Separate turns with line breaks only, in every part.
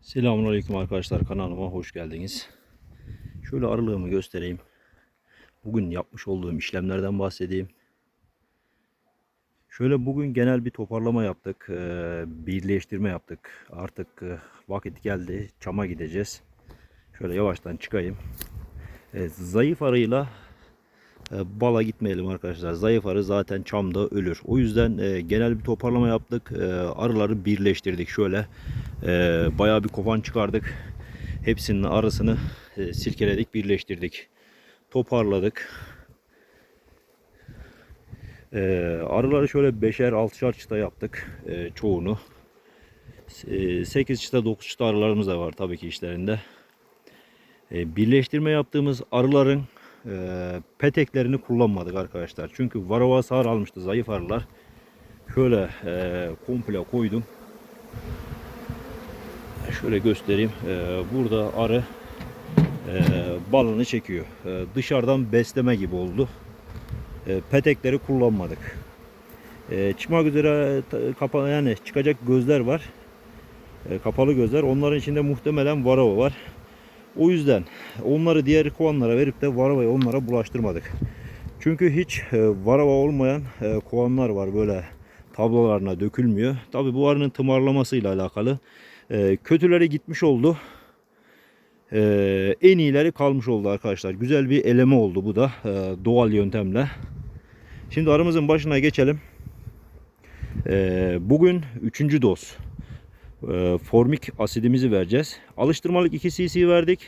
Selamünaleyküm arkadaşlar kanalıma hoş geldiniz. Şöyle arılığımı göstereyim. Bugün yapmış olduğum işlemlerden bahsedeyim. Şöyle bugün genel bir toparlama yaptık. eee, Birleştirme yaptık. Artık eee, vakit geldi. Çama gideceğiz. Şöyle yavaştan çıkayım. Evet, zayıf arıyla e, bala gitmeyelim arkadaşlar. Zayıf arı zaten çamda ölür. O yüzden e, genel bir toparlama yaptık. E, arıları birleştirdik. Şöyle e, bayağı bir kovan çıkardık. Hepsinin arasını e, silkeledik, birleştirdik. Toparladık. E, arıları şöyle beşer altışar çıta yaptık. E, çoğunu. 8 çıta 9 çıta arılarımız da var tabii ki işlerinde. E, birleştirme yaptığımız arıların e, peteklerini kullanmadık arkadaşlar. Çünkü varava sağır almıştı zayıf arılar. Şöyle e, komple koydum. Şöyle göstereyim. E, burada arı e, balını çekiyor. E, dışarıdan besleme gibi oldu. E, petekleri kullanmadık. Çıkmak üzere ta- kapa yani çıkacak gözler var. Kapalı gözler. Onların içinde muhtemelen varava var. O yüzden onları diğer kovanlara verip de varavayı onlara bulaştırmadık. Çünkü hiç e, varava olmayan e, kovanlar var böyle tablolarına dökülmüyor. Tabi bu arının tımarlamasıyla alakalı. E, kötüleri gitmiş oldu. E, en iyileri kalmış oldu arkadaşlar. Güzel bir eleme oldu bu da e, doğal yöntemle. Şimdi aramızın başına geçelim. E, bugün üçüncü doz e, formik asidimizi vereceğiz. Alıştırmalık 2 cc verdik.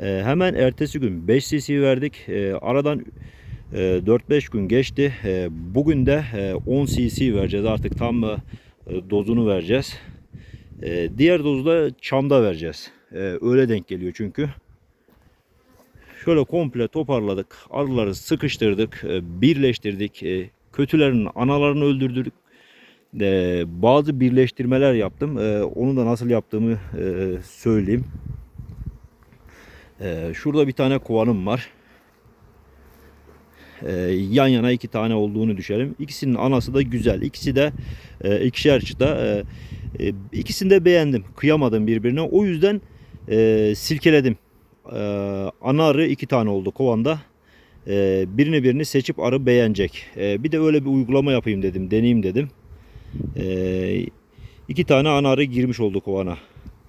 E, hemen ertesi gün 5 cc verdik. E, aradan e, 4-5 gün geçti. E, bugün de e, 10 cc vereceğiz. Artık tam e, dozunu vereceğiz. E, diğer dozu da çamda vereceğiz. E, öyle denk geliyor çünkü. Şöyle komple toparladık. Arıları sıkıştırdık. e, birleştirdik. E, kötülerin analarını öldürdük. Ee, bazı birleştirmeler yaptım. Ee, onu da nasıl yaptığımı e, söyleyeyim. Ee, şurada bir tane kovanım var. Ee, yan yana iki tane olduğunu düşelim. İkisinin anası da güzel. İkisi de e, ikişer çıta. Ee, e, de beğendim. Kıyamadım birbirine. O yüzden e, silkeledim. Ee, ana arı iki tane oldu kovanda. Ee, birini birini seçip arı beğenecek. Ee, bir de öyle bir uygulama yapayım dedim. Deneyeyim dedim. Ee, iki tane ana arı girmiş oldu kovana.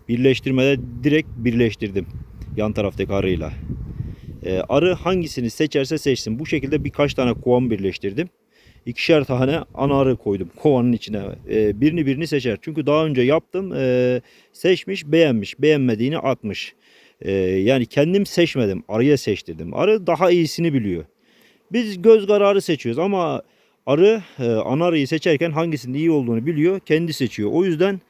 Birleştirmede direkt birleştirdim yan taraftaki arıyla. Ee, arı hangisini seçerse seçsin. Bu şekilde birkaç tane kovan birleştirdim. İkişer tane ana arı koydum kovanın içine. Ee, birini birini seçer. Çünkü daha önce yaptım. Ee, seçmiş, beğenmiş. Beğenmediğini atmış. Ee, yani kendim seçmedim. Arıya seçtirdim. Arı daha iyisini biliyor. Biz göz kararı seçiyoruz ama arı e, ana arıyı seçerken hangisinin iyi olduğunu biliyor. Kendi seçiyor. O yüzden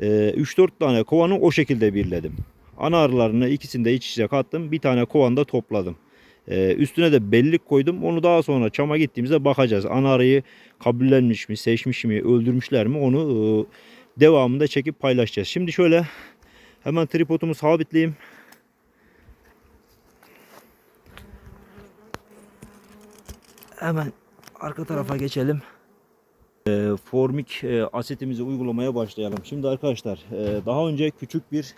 e, 3-4 tane kovanı o şekilde birledim. Ana arılarını ikisini de iç içe kattım. Bir tane kovanda topladım. E, üstüne de bellik koydum. Onu daha sonra çama gittiğimizde bakacağız. Ana arıyı kabullenmiş mi, seçmiş mi, öldürmüşler mi onu e, devamında çekip paylaşacağız. Şimdi şöyle hemen tripodumu sabitleyeyim. Hemen arka tarafa geçelim. E, formik e, asitimizi uygulamaya başlayalım. Şimdi arkadaşlar e, daha önce küçük bir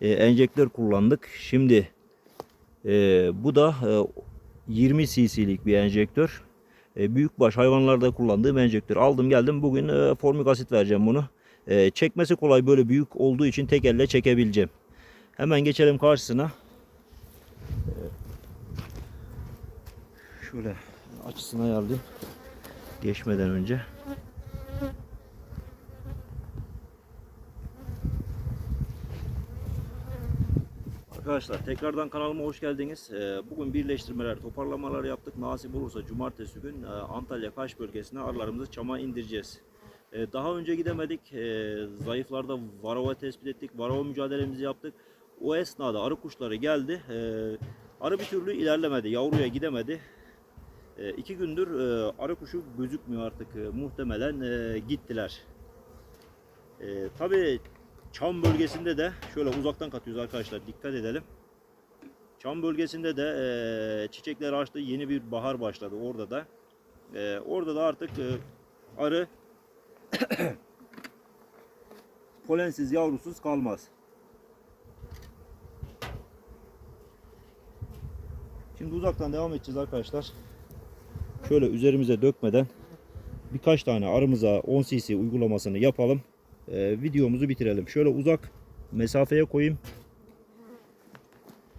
e, enjektör kullandık. Şimdi e, bu da e, 20 cc'lik bir enjektör. E, büyükbaş hayvanlarda kullandığım enjektör. Aldım geldim bugün e, formik asit vereceğim bunu. E, çekmesi kolay böyle büyük olduğu için tek elle çekebileceğim. Hemen geçelim karşısına. E, şöyle açısını ayarlayayım. Geçmeden önce. Arkadaşlar tekrardan kanalıma hoş geldiniz. Ee, Bugün birleştirmeler, toparlamalar yaptık. Nasip olursa cumartesi gün e, Antalya Kaş bölgesine arılarımızı çama indireceğiz. Ee, Daha önce gidemedik. Ee, Zayıflarda varava tespit ettik. Varava mücadelemizi yaptık. O esnada arı kuşları geldi. Arı bir türlü ilerlemedi. Yavruya gidemedi. İki gündür e, arı kuşu gözükmüyor artık. Muhtemelen e, gittiler. E, Tabi Çam bölgesinde de şöyle uzaktan katıyoruz arkadaşlar dikkat edelim. Çam bölgesinde de e, çiçekler açtı yeni bir bahar başladı orada da. E, orada da artık e, arı polensiz yavrusuz kalmaz. Şimdi uzaktan devam edeceğiz arkadaşlar. Şöyle üzerimize dökmeden birkaç tane arımıza 10cc uygulamasını yapalım. Ee, videomuzu bitirelim. Şöyle uzak mesafeye koyayım.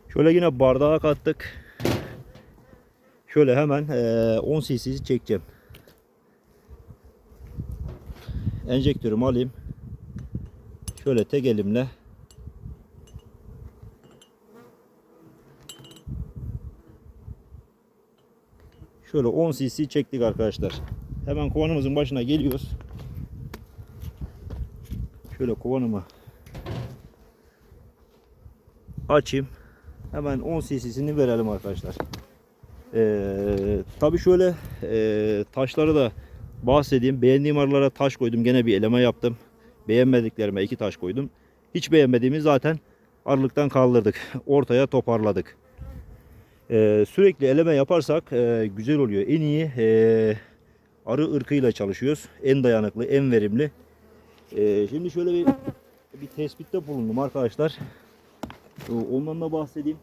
Şöyle yine bardağa kattık. Şöyle hemen eee, 10 cc çekeceğim. Enjektörümü alayım. Şöyle tek elimle Şöyle 10 cc çektik arkadaşlar. Hemen kovanımızın başına geliyoruz. Şöyle kovanımı açayım. Hemen 10 cc'sini verelim arkadaşlar. Ee, tabii şöyle e, taşları da bahsedeyim. Beğendiğim arılara taş koydum. Gene bir eleme yaptım. Beğenmediklerime iki taş koydum. Hiç beğenmediğimi zaten arılıktan kaldırdık. Ortaya toparladık. Ee, sürekli eleme yaparsak e, güzel oluyor. En iyi e, arı ırkıyla çalışıyoruz. En dayanıklı, en verimli. Ee, şimdi şöyle bir bir tespitte bulundum arkadaşlar. Ee, Ondan da bahsedeyim.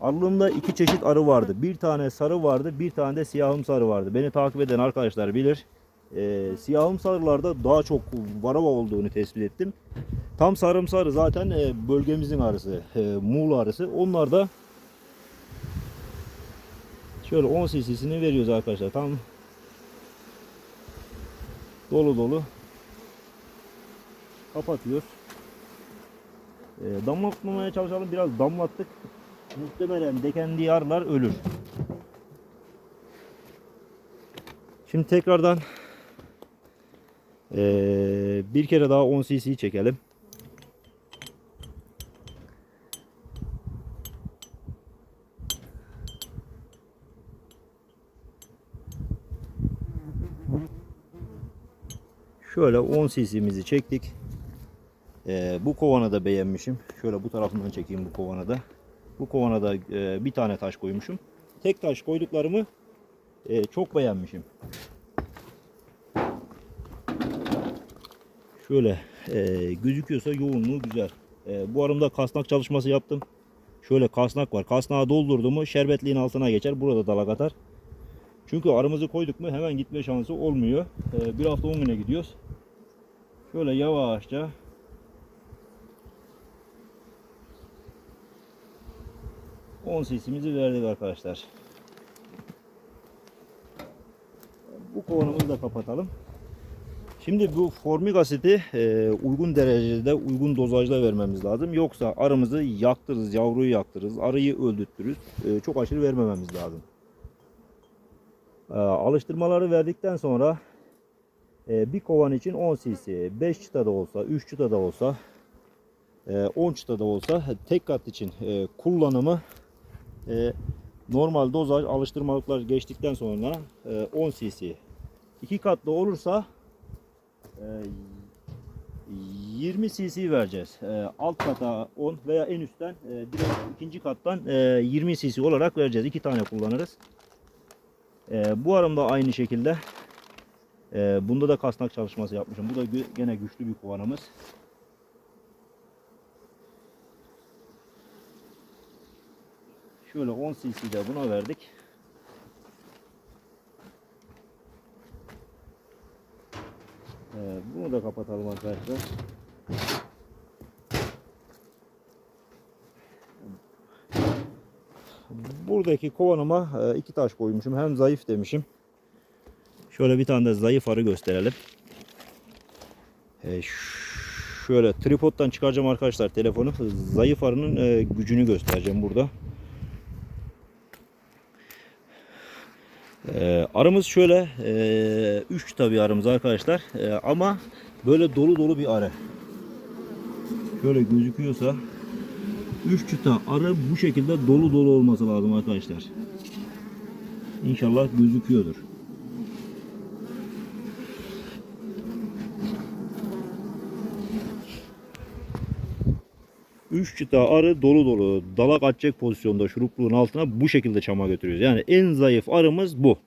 Arılığımda iki çeşit arı vardı. Bir tane sarı vardı, bir tane de siyahım sarı vardı. Beni takip eden arkadaşlar bilir. Ee, siyahım sarılarda daha çok varava olduğunu tespit ettim. Tam sarım sarı zaten e, bölgemizin arısı, e, Muğla arısı. Onlar da şöyle 10 cc'sini veriyoruz arkadaşlar. Tam dolu dolu kapatıyoruz. E, damlatmamaya çalışalım. Biraz damlattık. Muhtemelen dekendiği arılar ölür. Şimdi tekrardan eee, bir kere daha 10 cc çekelim. Şöyle 10 cc'mizi çektik. Eee, bu kovanı da beğenmişim. Şöyle bu tarafından çekeyim bu kovanı da. Bu kovana da e, bir tane taş koymuşum. Tek taş koyduklarımı e, çok beğenmişim. Şöyle e, gözüküyorsa yoğunluğu güzel. E, bu arımda kasnak çalışması yaptım. Şöyle kasnak var. Kasnağı doldurdu mu şerbetliğin altına geçer. Burada dalak atar. Çünkü arımızı koyduk mu hemen gitme şansı olmuyor. E, bir hafta 10 güne gidiyoruz. Şöyle yavaşça 10 cc'mizi verdik arkadaşlar. Bu kovanımızı da kapatalım. Şimdi bu formik asiti e, uygun derecede, uygun dozajda vermemiz lazım. Yoksa arımızı yaktırırız, yavruyu yaktırırız, arıyı öldürtürüz. E, çok aşırı vermememiz lazım. E, alıştırmaları verdikten sonra e, bir kovan için 10 cc, 5 çıta da olsa, 3 çıta da olsa, e, 10 çıta da olsa tek kat için e, kullanımı e, normal dozaj alıştırmalıklar geçtikten sonra e, 10 cc. İki katlı olursa e, 20 cc vereceğiz. E, alt kata 10 veya en üstten e, direkt ikinci kattan e, 20 cc olarak vereceğiz. İki tane kullanırız. E, bu arım da aynı şekilde. E, bunda da kasnak çalışması yapmışım. Bu da gene güçlü bir kovanımız. Şöyle 10 cc de buna verdik. Ee, bunu da kapatalım arkadaşlar. Buradaki kovanıma e, iki taş koymuşum. Hem zayıf demişim. Şöyle bir tane de zayıf arı gösterelim. E, şöyle tripodtan çıkaracağım arkadaşlar telefonu. Zayıf arının e, gücünü göstereceğim burada. Ee, arımız şöyle 3 tabi arımız arkadaşlar Ee, ama böyle dolu dolu bir arı. Şöyle gözüküyorsa 3 çıta arı bu şekilde dolu dolu olması lazım arkadaşlar. İnşallah gözüküyordur. Üç çıta arı dolu dolu dalak atacak pozisyonda şurupluğun altına bu şekilde çama götürüyoruz. Yani en zayıf arımız bu.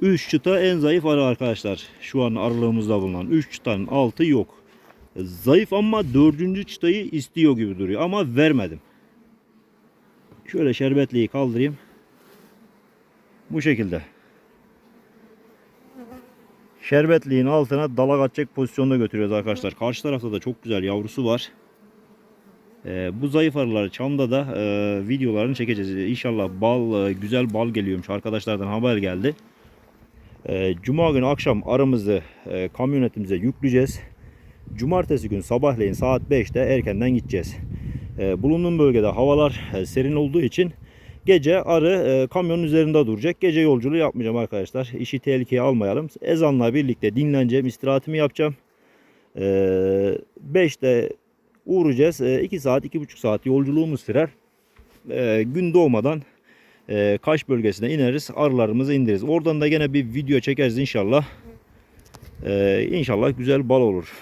3 çıta en zayıf arı arkadaşlar. Şu an aralığımızda bulunan 3 çıtanın altı yok. Zayıf ama dördüncü çıtayı istiyor gibi duruyor ama vermedim. Şöyle şerbetliyi kaldırayım. Bu şekilde. Şerbetliğin altına dalak atacak pozisyonda götürüyoruz arkadaşlar. Karşı tarafta da çok güzel yavrusu var. Ee, bu zayıf arıları çamda da e, videolarını çekeceğiz. İnşallah bal e, güzel bal geliyormuş. Arkadaşlardan haber geldi. Ee, Cuma günü akşam arımızı e, kamyonetimize yükleyeceğiz. Cumartesi gün sabahleyin saat 5'te erkenden gideceğiz. Ee, bulunduğum bölgede havalar e, serin olduğu için gece arı e, kamyonun üzerinde duracak. Gece yolculuğu yapmayacağım arkadaşlar. İşi tehlikeye almayalım. Ezanla birlikte dinleneceğim. istirahatimi yapacağım. Ee, 5'te uğrayacağız. 2 saat, 2,5 saat yolculuğumuz sürer. Ee, gün doğmadan e, Kaş bölgesine ineriz. Arılarımızı indiririz. Oradan da gene bir video çekeriz inşallah. Ee, inşallah güzel bal olur.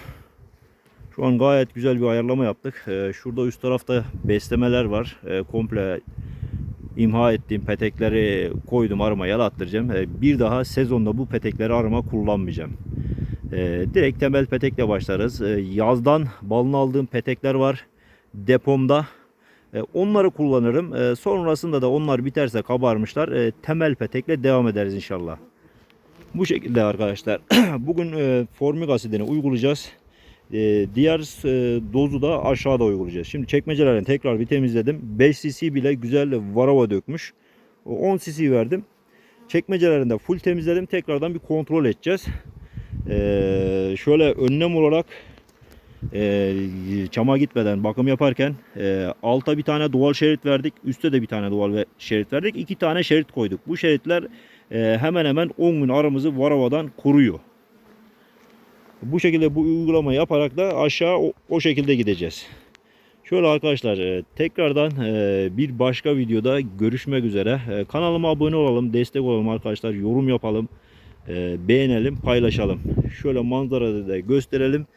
Şu an gayet güzel bir ayarlama yaptık. Ee, şurada üst tarafta beslemeler var. Ee, komple imha ettiğim petekleri koydum arıma yalattıracağım. Ee, bir daha sezonda bu petekleri arıma kullanmayacağım. Ee, direkt temel petekle başlarız. Ee, yazdan balını aldığım petekler var depomda. Ee, onları kullanırım. Ee, sonrasında da onlar biterse kabarmışlar. ee, temel petekle devam ederiz inşallah. Bu şekilde arkadaşlar. Bugün e, formik asidini uygulayacağız. Ee, diğer e, dozu da aşağıda uygulayacağız. Şimdi çekmecelerini tekrar bir temizledim. 5 cc bile güzel varava dökmüş. O 10 cc verdim. Çekmecelerini de full temizledim. Tekrardan bir kontrol edeceğiz. Ee, şöyle önlem olarak e, çama gitmeden bakım yaparken e, alta bir tane doğal şerit verdik. Üste de bir tane doğal ve şerit verdik. İki tane şerit koyduk. Bu şeritler e, hemen hemen 10 gün aramızı varavadan koruyor. Bu şekilde bu uygulamayı yaparak da aşağı o, o şekilde gideceğiz. Şöyle arkadaşlar e, tekrardan e, bir başka videoda görüşmek üzere. E, Kanalıma abone olalım, destek olalım arkadaşlar. Yorum yapalım, beğenelim, paylaşalım. Şöyle manzarada da gösterelim.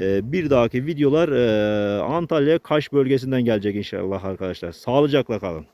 E, Bir dahaki videolar e, Antalya Kaş bölgesinden gelecek inşallah arkadaşlar. Sağlıcakla kalın.